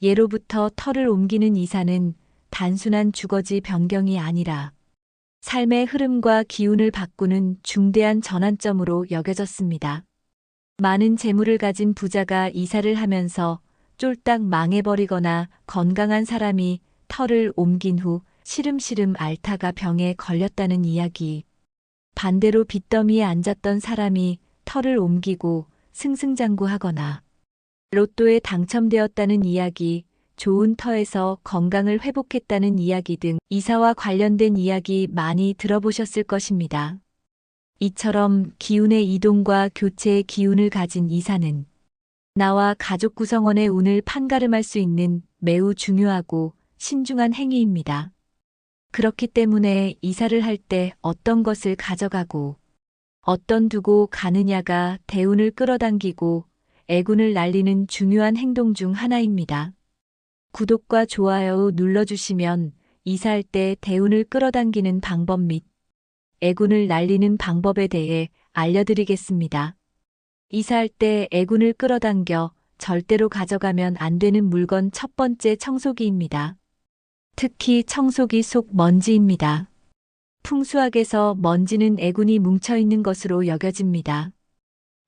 예로부터 터를 옮기는 이사는 단순한 주거지 변경이 아니라 삶의 흐름과 기운을 바꾸는 중대한 전환점으로 여겨졌습니다. 많은 재물을 가진 부자가 이사를 하면서 쫄딱 망해버리거나 건강한 사람이 터를 옮긴 후 시름시름 앓다가 병에 걸렸다는 이야기. 반대로 빚더미에 앉았던 사람이 터를 옮기고 승승장구하거나 로또에 당첨되었다는 이야기, 좋은 터에서 건강을 회복했다는 이야기 등 이사와 관련된 이야기 많이 들어보셨을 것입니다. 이처럼 기운의 이동과 교체의 기운을 가진 이사는 나와 가족 구성원의 운을 판가름할 수 있는 매우 중요하고 신중한 행위입니다. 그렇기 때문에 이사를 할 때 어떤 것을 가져가고 어떤 두고 가느냐가 대운을 끌어당기고 애군을 날리는 중요한 행동 중 하나입니다. 구독과 좋아요 눌러주시면 이사할 때 대운을 끌어당기는 방법 및 애군을 날리는 방법에 대해 알려드리겠습니다. 이사할 때 애군을 끌어당겨 절대로 가져가면 안 되는 물건 첫 번째 청소기입니다. 특히 청소기 속 먼지입니다. 풍수학에서 먼지는 애군이 뭉쳐있는 것으로 여겨집니다.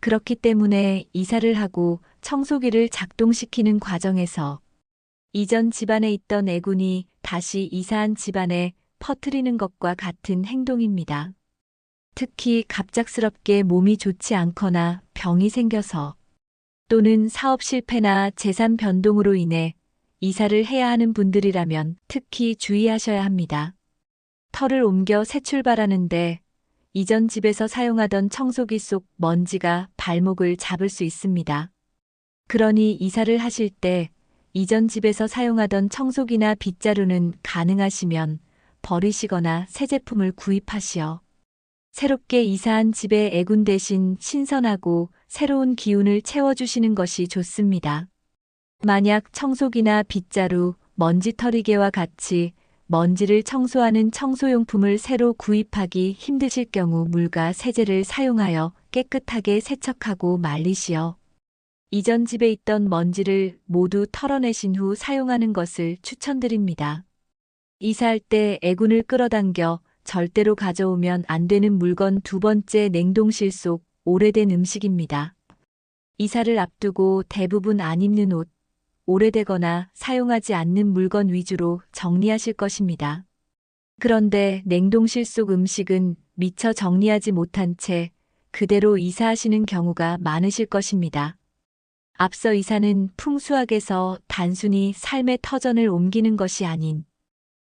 그렇기 때문에 이사를 하고 청소기를 작동시키는 과정에서 이전 집안에 있던 애군이 다시 이사한 집안에 퍼뜨리는 것과 같은 행동입니다. 특히 갑작스럽게 몸이 좋지 않거나 병이 생겨서 또는 사업 실패나 재산 변동으로 인해 이사를 해야 하는 분들이라면 특히 주의하셔야 합니다. 털을 옮겨 새 출발하는데 이전 집에서 사용하던 청소기 속 먼지가 발목을 잡을 수 있습니다. 그러니 이사를 하실 때 이전 집에서 사용하던 청소기나 빗자루는 가능하시면 버리시거나 새 제품을 구입하시어 새롭게 이사한 집의 애군 대신 신선하고 새로운 기운을 채워주시는 것이 좋습니다. 만약 청소기나 빗자루, 먼지털이개와 같이 먼지를 청소하는 청소용품을 새로 구입하기 힘드실 경우 물과 세제를 사용하여 깨끗하게 세척하고 말리시어 이전 집에 있던 먼지를 모두 털어내신 후 사용하는 것을 추천드립니다. 이사할 때 애군을 끌어당겨 절대로 가져오면 안 되는 물건 두 번째 냉동실 속 오래된 음식입니다. 이사를 앞두고 대부분 안 입는 옷, 오래되거나 사용하지 않는 물건 위주로 정리하실 것입니다. 그런데 냉동실 속 음식은 미처 정리하지 못한 채 그대로 이사하시는 경우가 많으실 것입니다. 앞서 이사는 풍수학에서 단순히 삶의 터전을 옮기는 것이 아닌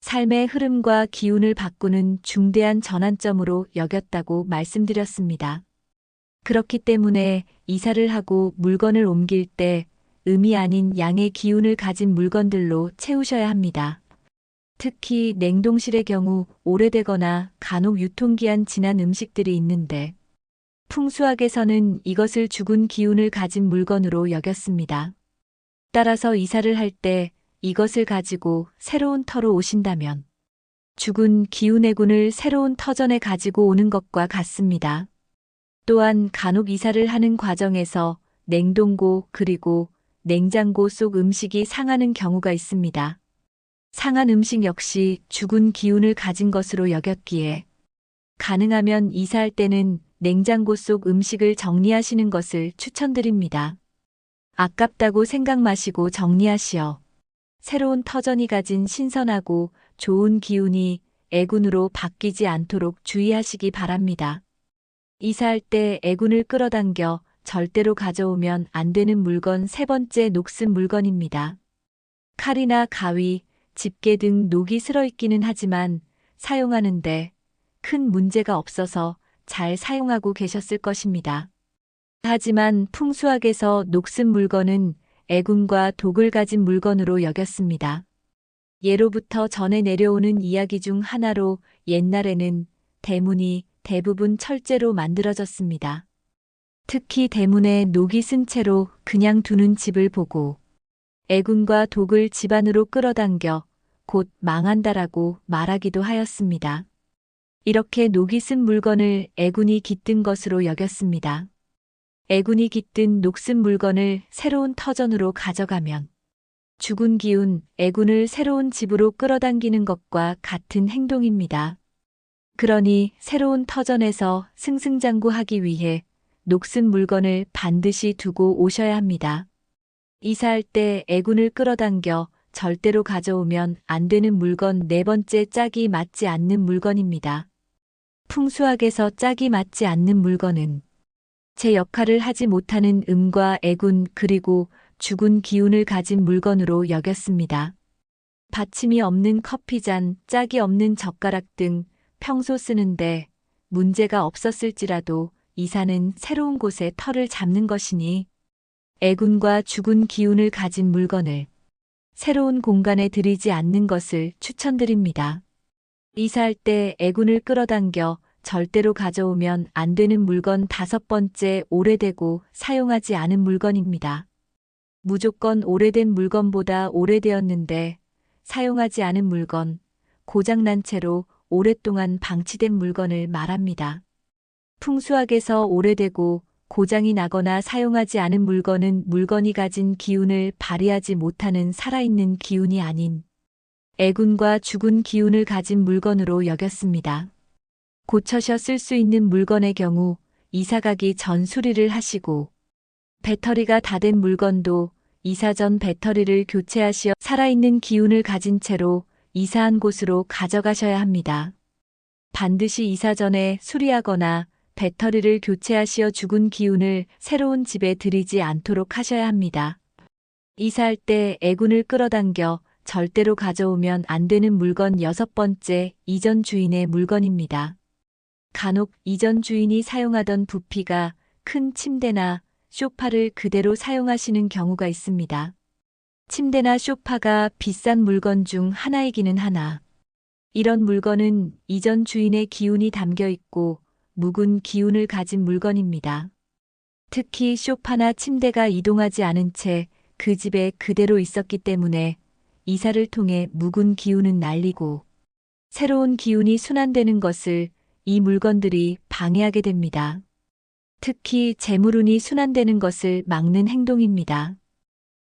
삶의 흐름과 기운을 바꾸는 중대한 전환점으로 여겼다고 말씀드렸습니다. 그렇기 때문에 이사를 하고 물건을 옮길 때 음이 아닌 양의 기운을 가진 물건들로 채우셔야 합니다. 특히 냉동실의 경우 오래되거나 간혹 유통기한 지난 음식들이 있는데 풍수학에서는 이것을 죽은 기운을 가진 물건으로 여겼습니다. 따라서 이사를 할 때 이것을 가지고 새로운 터로 오신다면 죽은 기운의 군을 새로운 터전에 가지고 오는 것과 같습니다. 또한 간혹 이사를 하는 과정에서 냉동고 그리고 냉장고 속 음식이 상하는 경우가 있습니다. 상한 음식 역시 죽은 기운을 가진 것으로 여겼기에 가능하면 이사할 때는 냉장고 속 음식을 정리하시는 것을 추천드립니다. 아깝다고 생각 마시고 정리하시어 새로운 터전이 가진 신선하고 좋은 기운이 애군으로 바뀌지 않도록 주의하시기 바랍니다. 이사할 때 애군을 끌어당겨 절대로 가져오면 안 되는 물건 세 번째 녹슨 물건입니다. 칼이나 가위, 집게 등 녹이 슬어 있기는 하지만 사용하는데 큰 문제가 없어서 잘 사용하고 계셨을 것입니다. 하지만 풍수학에서 녹슨 물건은 애군과 독을 가진 물건으로 여겼습니다. 예로부터 전해 내려오는 이야기 중 하나로 옛날에는 대문이 대부분 철제로 만들어졌습니다. 특히 대문에 녹이 쓴 채로 그냥 두는 집을 보고 애군과 독을 집안으로 끌어당겨 곧 망한다라고 말하기도 하였습니다. 이렇게 녹이 쓴 물건을 애군이 깃든 것으로 여겼습니다. 애군이 깃든 녹슨 물건을 새로운 터전으로 가져가면 죽은 기운, 애군을 새로운 집으로 끌어당기는 것과 같은 행동입니다. 그러니 새로운 터전에서 승승장구하기 위해 녹슨 물건을 반드시 두고 오셔야 합니다. 이사할 때 애군을 끌어당겨 절대로 가져오면 안 되는 물건 네 번째 짝이 맞지 않는 물건입니다. 풍수학에서 짝이 맞지 않는 물건은 제 역할을 하지 못하는 음과 애군 그리고 죽은 기운을 가진 물건으로 여겼습니다. 받침이 없는 커피잔, 짝이 없는 젓가락 등 평소 쓰는데 문제가 없었을지라도 이사는 새로운 곳에 털을 잡는 것이니 애군과 죽은 기운을 가진 물건을 새로운 공간에 들이지 않는 것을 추천드립니다. 이사할 때 애군을 끌어당겨 절대로 가져오면 안 되는 물건 다섯 번째 오래되고 사용하지 않은 물건입니다. 무조건 오래된 물건보다 오래되었는데 사용하지 않은 물건, 고장난 채로 오랫동안 방치된 물건을 말합니다. 풍수학에서 오래되고 고장이 나거나 사용하지 않은 물건은 물건이 가진 기운을 발휘하지 못하는 살아있는 기운이 아닌 애군과 죽은 기운을 가진 물건으로 여겼습니다. 고쳐셔 쓸 수 있는 물건의 경우 이사 가기 전 수리를 하시고 배터리가 다 된 물건도 이사 전 배터리를 교체하시어 살아있는 기운을 가진 채로 이사한 곳으로 가져가셔야 합니다. 반드시 이사 전에 수리하거나 배터리를 교체하시어 죽은 기운을 새로운 집에 들이지 않도록 하셔야 합니다. 이사할 때 애군을 끌어당겨 절대로 가져오면 안 되는 물건 여섯 번째 이전 주인의 물건입니다. 간혹 이전 주인이 사용하던 부피가 큰 침대나 쇼파를 그대로 사용하시는 경우가 있습니다. 침대나 쇼파가 비싼 물건 중 하나이기는 하나. 이런 물건은 이전 주인의 기운이 담겨 있고 묵은 기운을 가진 물건입니다. 특히 쇼파나 침대가 이동하지 않은 채 그 집에 그대로 있었기 때문에 이사를 통해 묵은 기운은 날리고 새로운 기운이 순환되는 것을 이 물건들이 방해하게 됩니다. 특히 재물운이 순환되는 것을 막는 행동입니다.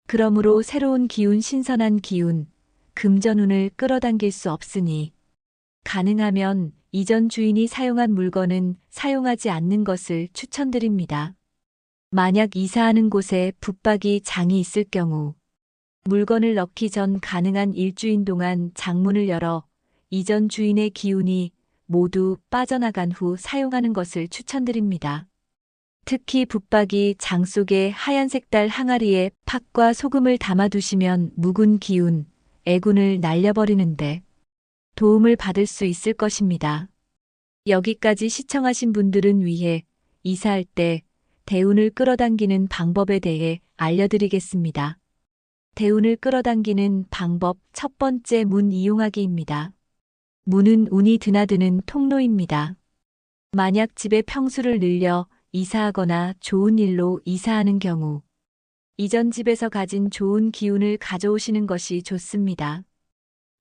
그러므로 새로운 기운, 신선한 기운, 금전운을 끌어당길 수 없으니 가능하면 이전 주인이 사용한 물건은 사용하지 않는 것을 추천드립니다. 만약 이사하는 곳에 붙박이 장이 있을 경우 물건을 넣기 전 가능한 일주일 동안 장문을 열어 이전 주인의 기운이 모두 빠져나간 후 사용하는 것을 추천드립니다. 특히 붙박이 장 속에 하얀 색깔 항아리에 팥과 소금을 담아두시면 묵은 기운, 애군을 날려버리는데 도움을 받을 수 있을 것입니다. 여기까지 시청하신 분들은 위해 이사할 때 대운을 끌어당기는 방법에 대해 알려드리겠습니다. 대운을 끌어당기는 방법 첫 번째 문 이용하기입니다. 문은 운이 드나드는 통로입니다. 만약 집의 평수를 늘려 이사하거나 좋은 일로 이사하는 경우 이전 집에서 가진 좋은 기운을 가져오시는 것이 좋습니다.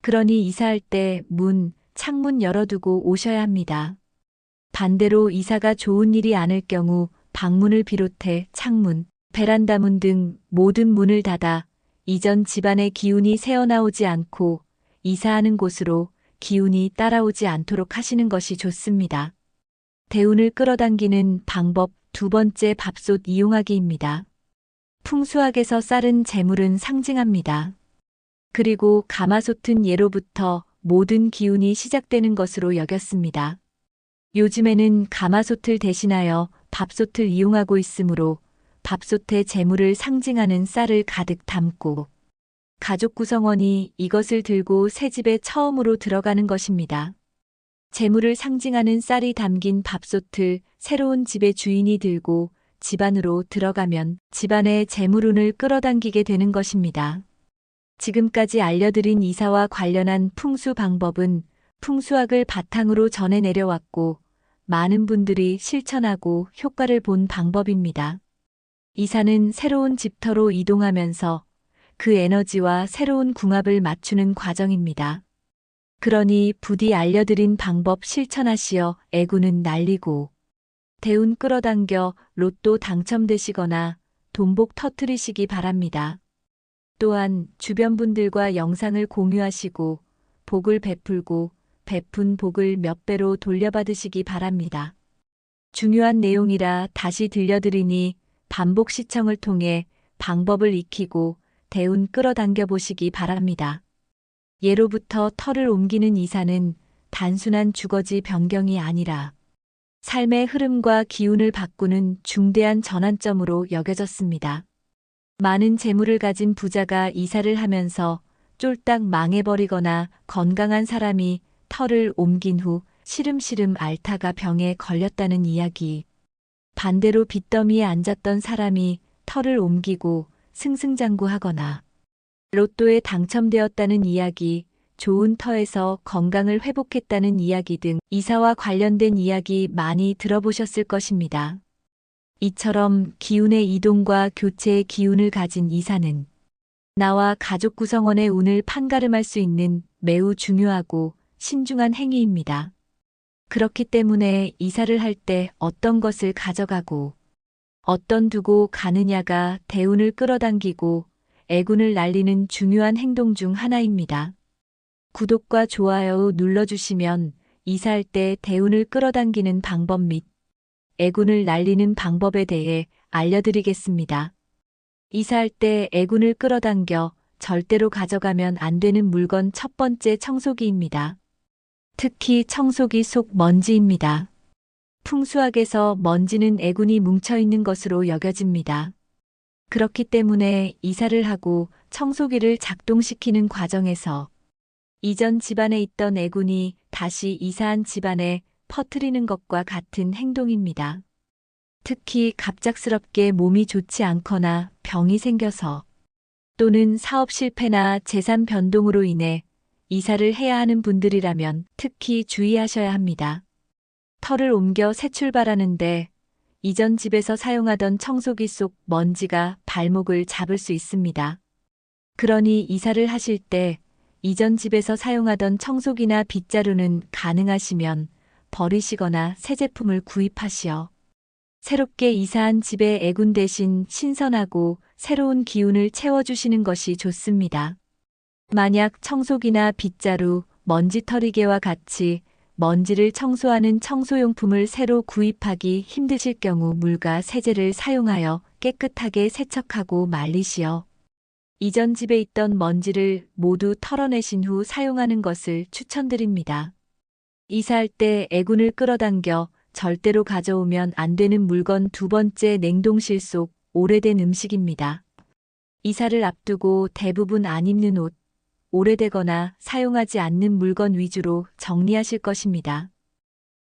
그러니 이사할 때 문, 창문 열어두고 오셔야 합니다. 반대로 이사가 좋은 일이 아닐 경우 방문을 비롯해 창문, 베란다 문 등 모든 문을 닫아 이전 집안의 기운이 새어나오지 않고 이사하는 곳으로 기운이 따라오지 않도록 하시는 것이 좋습니다. 대운을 끌어당기는 방법 두 번째 밥솥 이용하기입니다. 풍수학에서 쌀은 재물은 상징합니다. 그리고 가마솥은 예로부터 모든 기운이 시작되는 것으로 여겼습니다. 요즘에는 가마솥을 대신하여 밥솥을 이용하고 있으므로 밥솥에 재물을 상징하는 쌀을 가득 담고 가족 구성원이 이것을 들고 새 집에 처음으로 들어가는 것입니다. 재물을 상징하는 쌀이 담긴 밥솥을 새로운 집의 주인이 들고 집 안으로 들어가면 집안의 재물운을 끌어당기게 되는 것입니다. 지금까지 알려드린 이사와 관련한 풍수 방법은 풍수학을 바탕으로 전해 내려왔고 많은 분들이 실천하고 효과를 본 방법입니다. 이사는 새로운 집터로 이동하면서 그 에너지와 새로운 궁합을 맞추는 과정입니다. 그러니 부디 알려드린 방법 실천하시어 애구는 날리고 대운 끌어당겨 로또 당첨되시거나 돈복 터트리시기 바랍니다. 또한 주변 분들과 영상을 공유하시고 복을 베풀고 베푼 복을 몇 배로 돌려받으시기 바랍니다. 중요한 내용이라 다시 들려드리니 반복 시청을 통해 방법을 익히고 대운 끌어당겨 보시기 바랍니다. 예로부터 터를 옮기는 이사는 단순한 주거지 변경이 아니라 삶의 흐름과 기운을 바꾸는 중대한 전환점으로 여겨졌습니다. 많은 재물을 가진 부자가 이사를 하면서 쫄딱 망해버리거나 건강한 사람이 터를 옮긴 후 시름시름 앓다가 병에 걸렸다는 이야기. 반대로 빚더미에 앉았던 사람이 터를 옮기고 승승장구하거나 로또에 당첨되었다는 이야기, 좋은 터에서 건강을 회복했다는 이야기 등 이사와 관련된 이야기 많이 들어보셨을 것입니다. 이처럼 기운의 이동과 교체의 기운을 가진 이사는 나와 가족 구성원의 운을 판가름할 수 있는 매우 중요하고 신중한 행위입니다. 그렇기 때문에 이사를 할 때 어떤 것을 가져가고 어떤 두고 가느냐가 대운을 끌어당기고 애군을 날리는 중요한 행동 중 하나입니다. 구독과 좋아요 눌러주시면 이사할 때 대운을 끌어당기는 방법 및 애군을 날리는 방법에 대해 알려드리겠습니다. 이사할 때 애군을 끌어당겨 절대로 가져가면 안 되는 물건 첫 번째 청소기입니다. 특히 청소기 속 먼지입니다. 풍수학에서 먼지는 애군이 뭉쳐있는 것으로 여겨집니다. 그렇기 때문에 이사를 하고 청소기를 작동시키는 과정에서 이전 집안에 있던 애군이 다시 이사한 집안에 퍼뜨리는 것과 같은 행동입니다. 특히 갑작스럽게 몸이 좋지 않거나 병이 생겨서 또는 사업 실패나 재산 변동으로 인해 이사를 해야 하는 분들이라면 특히 주의하셔야 합니다. 털을 옮겨 새 출발하는데 이전 집에서 사용하던 청소기 속 먼지가 발목을 잡을 수 있습니다. 그러니 이사를 하실 때 이전 집에서 사용하던 청소기나 빗자루는 가능하시면 버리시거나 새 제품을 구입하시어 새롭게 이사한 집의 애군 대신 신선하고 새로운 기운을 채워주시는 것이 좋습니다. 만약 청소기나 빗자루, 먼지털이개와 같이 먼지를 청소하는 청소용품을 새로 구입하기 힘드실 경우 물과 세제를 사용하여 깨끗하게 세척하고 말리시어 이전 집에 있던 먼지를 모두 털어내신 후 사용하는 것을 추천드립니다. 이사할 때 애군을 끌어당겨 절대로 가져오면 안 되는 물건 두 번째 냉동실 속 오래된 음식입니다. 이사를 앞두고 대부분 안 입는 옷, 오래되거나 사용하지 않는 물건 위주로 정리하실 것입니다.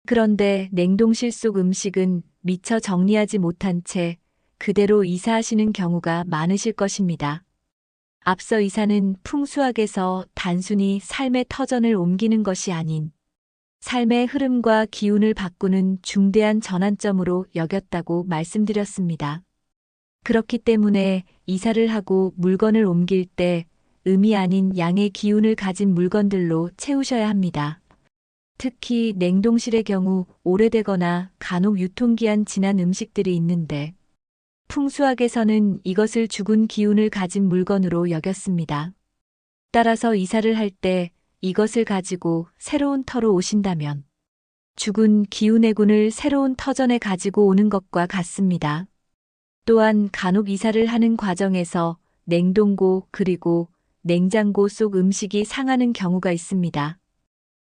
그런데 냉동실 속 음식은 미처 정리하지 못한 채 그대로 이사하시는 경우가 많으실 것입니다. 앞서 이사는 풍수학에서 단순히 삶의 터전을 옮기는 것이 아닌 삶의 흐름과 기운을 바꾸는 중대한 전환점으로 여겼다고 말씀드렸습니다. 그렇기 때문에 이사를 하고 물건을 옮길 때 음이 아닌 양의 기운을 가진 물건들로 채우셔야 합니다. 특히 냉동실의 경우 오래되거나 간혹 유통기한 지난 음식들이 있는데 풍수학에서는 이것을 죽은 기운을 가진 물건으로 여겼습니다. 따라서 이사를 할 때 이것을 가지고 새로운 터로 오신다면 죽은 기운의 군을 새로운 터전에 가지고 오는 것과 같습니다. 또한 간혹 이사를 하는 과정에서 냉동고 그리고 냉장고 속 음식이 상하는 경우가 있습니다.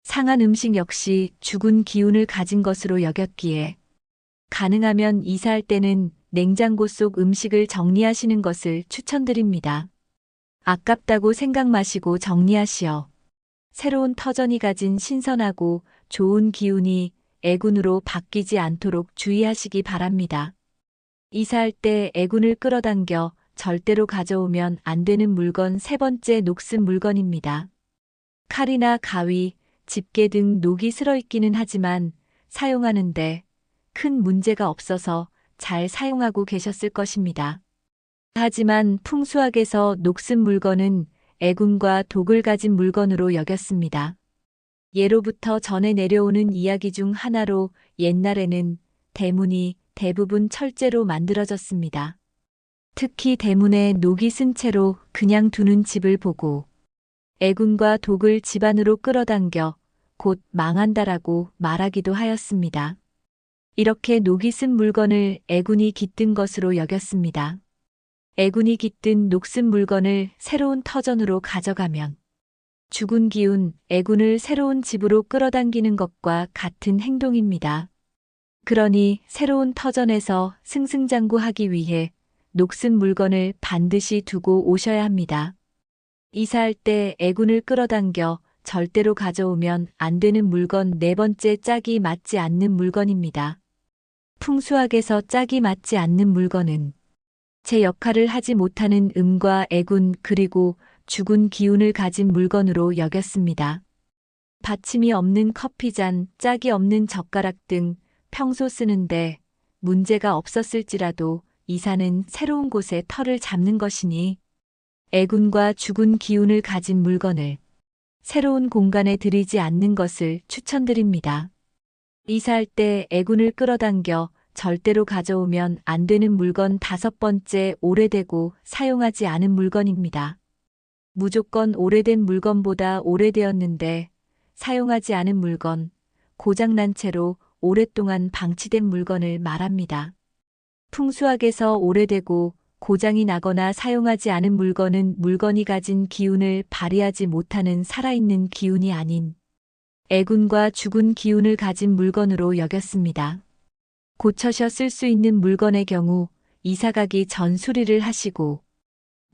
상한 음식 역시 죽은 기운을 가진 것으로 여겼기에 가능하면 이사할 때는 냉장고 속 음식을 정리하시는 것을 추천드립니다. 아깝다고 생각 마시고 정리하시어 새로운 터전이 가진 신선하고 좋은 기운이 애군으로 바뀌지 않도록 주의하시기 바랍니다. 이사할 때 애군을 끌어당겨 절대로 가져오면 안 되는 물건 세 번째 녹슨 물건입니다. 칼이나 가위, 집게 등 녹이 슬어 있기는 하지만 사용하는데 큰 문제가 없어서 잘 사용하고 계셨을 것입니다. 하지만 풍수학에서 녹슨 물건은 애군과 독을 가진 물건으로 여겼습니다. 예로부터 전해 내려오는 이야기 중 하나로 옛날에는 대문이 대부분 철제로 만들어졌습니다. 특히 대문에 녹이 쓴 채로 그냥 두는 집을 보고 애군과 독을 집안으로 끌어당겨 곧 망한다라고 말하기도 하였습니다. 이렇게 녹이 쓴 물건을 애군이 깃든 것으로 여겼습니다. 애군이 깃든 녹슨 물건을 새로운 터전으로 가져가면 죽은 기운, 애군을 새로운 집으로 끌어당기는 것과 같은 행동입니다. 그러니 새로운 터전에서 승승장구하기 위해 녹슨 물건을 반드시 두고 오셔야 합니다. 이사할 때 애군을 끌어당겨 절대로 가져오면 안 되는 물건 네 번째 짝이 맞지 않는 물건입니다. 풍수학에서 짝이 맞지 않는 물건은 제 역할을 하지 못하는 음과 애군 그리고 죽은 기운을 가진 물건으로 여겼습니다. 받침이 없는 커피잔, 짝이 없는 젓가락 등 평소 쓰는데 문제가 없었을지라도 이사는 새로운 곳에 털을 잡는 것이니 애군과 죽은 기운을 가진 물건을 새로운 공간에 들이지 않는 것을 추천드립니다. 이사할 때 애군을 끌어당겨 절대로 가져오면 안 되는 물건 다섯 번째 오래되고 사용하지 않은 물건입니다. 무조건 오래된 물건보다 오래되었는데 사용하지 않은 물건, 고장난 채로 오랫동안 방치된 물건을 말합니다. 풍수학에서 오래되고 고장이 나거나 사용하지 않은 물건은 물건이 가진 기운을 발휘하지 못하는 살아있는 기운이 아닌 애군과 죽은 기운을 가진 물건으로 여겼습니다. 고쳐셔 쓸 수 있는 물건의 경우 이사 가기 전 수리를 하시고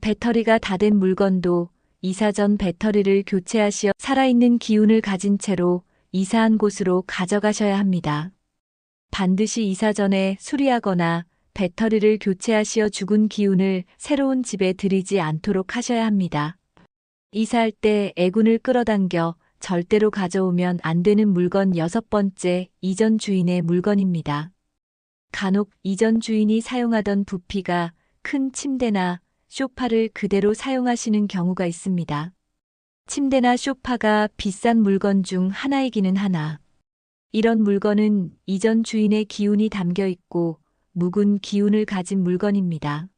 배터리가 다 된 물건도 이사 전 배터리를 교체하시어 살아있는 기운을 가진 채로 이사한 곳으로 가져가셔야 합니다. 반드시 이사 전에 수리하거나 배터리를 교체하시어 죽은 기운을 새로운 집에 들이지 않도록 하셔야 합니다. 이사할 때 애군을 끌어당겨 절대로 가져오면 안 되는 물건 여섯 번째 이전 주인의 물건입니다. 간혹 이전 주인이 사용하던 부피가 큰 침대나 쇼파를 그대로 사용하시는 경우가 있습니다. 침대나 쇼파가 비싼 물건 중 하나이기는 하나. 이런 물건은 이전 주인의 기운이 담겨 있고 묵은 기운을 가진 물건입니다.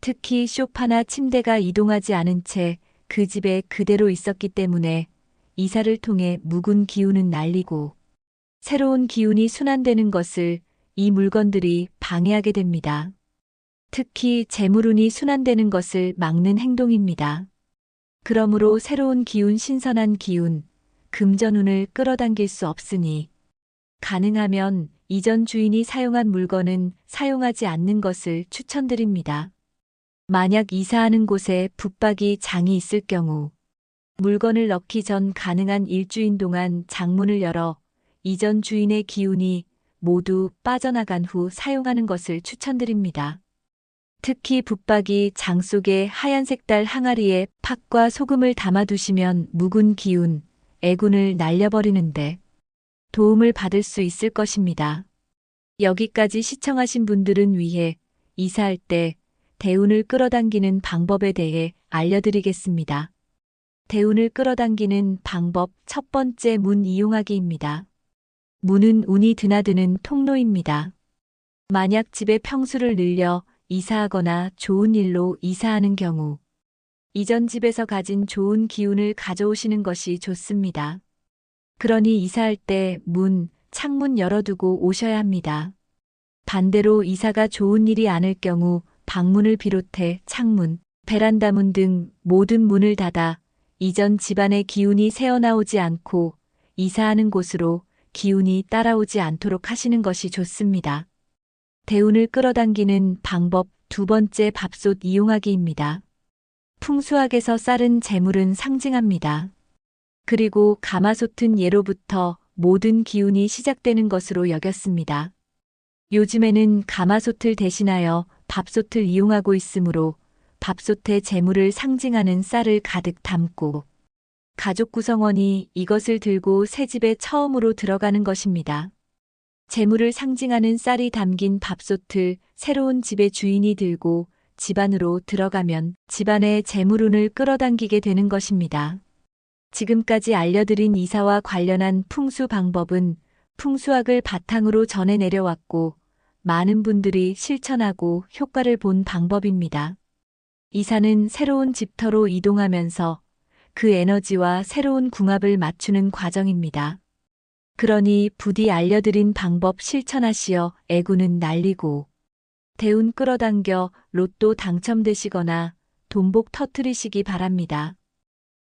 특히 쇼파나 침대가 이동하지 않은 채 그 집에 그대로 있었기 때문에 이사를 통해 묵은 기운은 날리고 새로운 기운이 순환되는 것을 이 물건들이 방해하게 됩니다. 특히 재물운이 순환되는 것을 막는 행동입니다. 그러므로 새로운 기운, 신선한 기운, 금전운을 끌어당길 수 없으니 가능하면 이전 주인이 사용한 물건은 사용하지 않는 것을 추천드립니다. 만약 이사하는 곳에 붙박이 장이 있을 경우 물건을 넣기 전 가능한 일주일 동안 장문을 열어 이전 주인의 기운이 모두 빠져나간 후 사용하는 것을 추천드립니다. 특히 붙박이 장 속에 하얀색 달 항아리에 팥과 소금을 담아두시면 묵은 기운, 애군을 날려버리는데 도움을 받을 수 있을 것입니다. 여기까지 시청하신 분들은 위해 이사할 때 대운을 끌어당기는 방법에 대해 알려드리겠습니다. 대운을 끌어당기는 방법 첫 번째 문 이용하기입니다. 문은 운이 드나드는 통로입니다. 만약 집의 평수를 늘려 이사하거나 좋은 일로 이사하는 경우 이전 집에서 가진 좋은 기운을 가져오시는 것이 좋습니다. 그러니 이사할 때 문, 창문 열어두고 오셔야 합니다. 반대로 이사가 좋은 일이 아닐 경우 방문을 비롯해 창문, 베란다 문 등 모든 문을 닫아 이전 집안의 기운이 새어나오지 않고 이사하는 곳으로 기운이 따라오지 않도록 하시는 것이 좋습니다. 대운을 끌어당기는 방법 두 번째 밥솥 이용하기입니다. 풍수학에서 쌀은 재물은 상징합니다. 그리고 가마솥은 예로부터 모든 기운이 시작되는 것으로 여겼습니다. 요즘에는 가마솥을 대신하여 밥솥을 이용하고 있으므로 밥솥에 재물을 상징하는 쌀을 가득 담고 가족 구성원이 이것을 들고 새 집에 처음으로 들어가는 것입니다. 재물을 상징하는 쌀이 담긴 밥솥을 새로운 집의 주인이 들고 집안으로 들어가면 집안의 재물운을 끌어당기게 되는 것입니다. 지금까지 알려드린 이사와 관련한 풍수 방법은 풍수학을 바탕으로 전해 내려왔고 많은 분들이 실천하고 효과를 본 방법입니다. 이사는 새로운 집터로 이동하면서 그 에너지와 새로운 궁합을 맞추는 과정입니다. 그러니 부디 알려드린 방법 실천하시어 애구는 날리고 대운 끌어당겨 로또 당첨되시거나 돈복 터트리시기 바랍니다.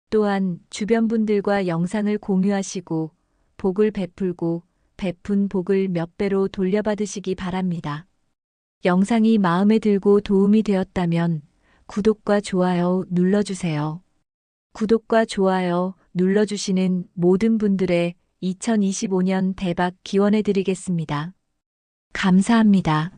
또한 주변 분들과 영상을 공유하시고 복을 베풀고 베푼 복을 몇 배로 돌려받으시기 바랍니다. 영상이 마음에 들고 도움이 되었다면 구독과 좋아요 눌러주세요. 구독과 좋아요 눌러주시는 모든 분들의 2025년 대박 기원해드리겠습니다. 감사합니다.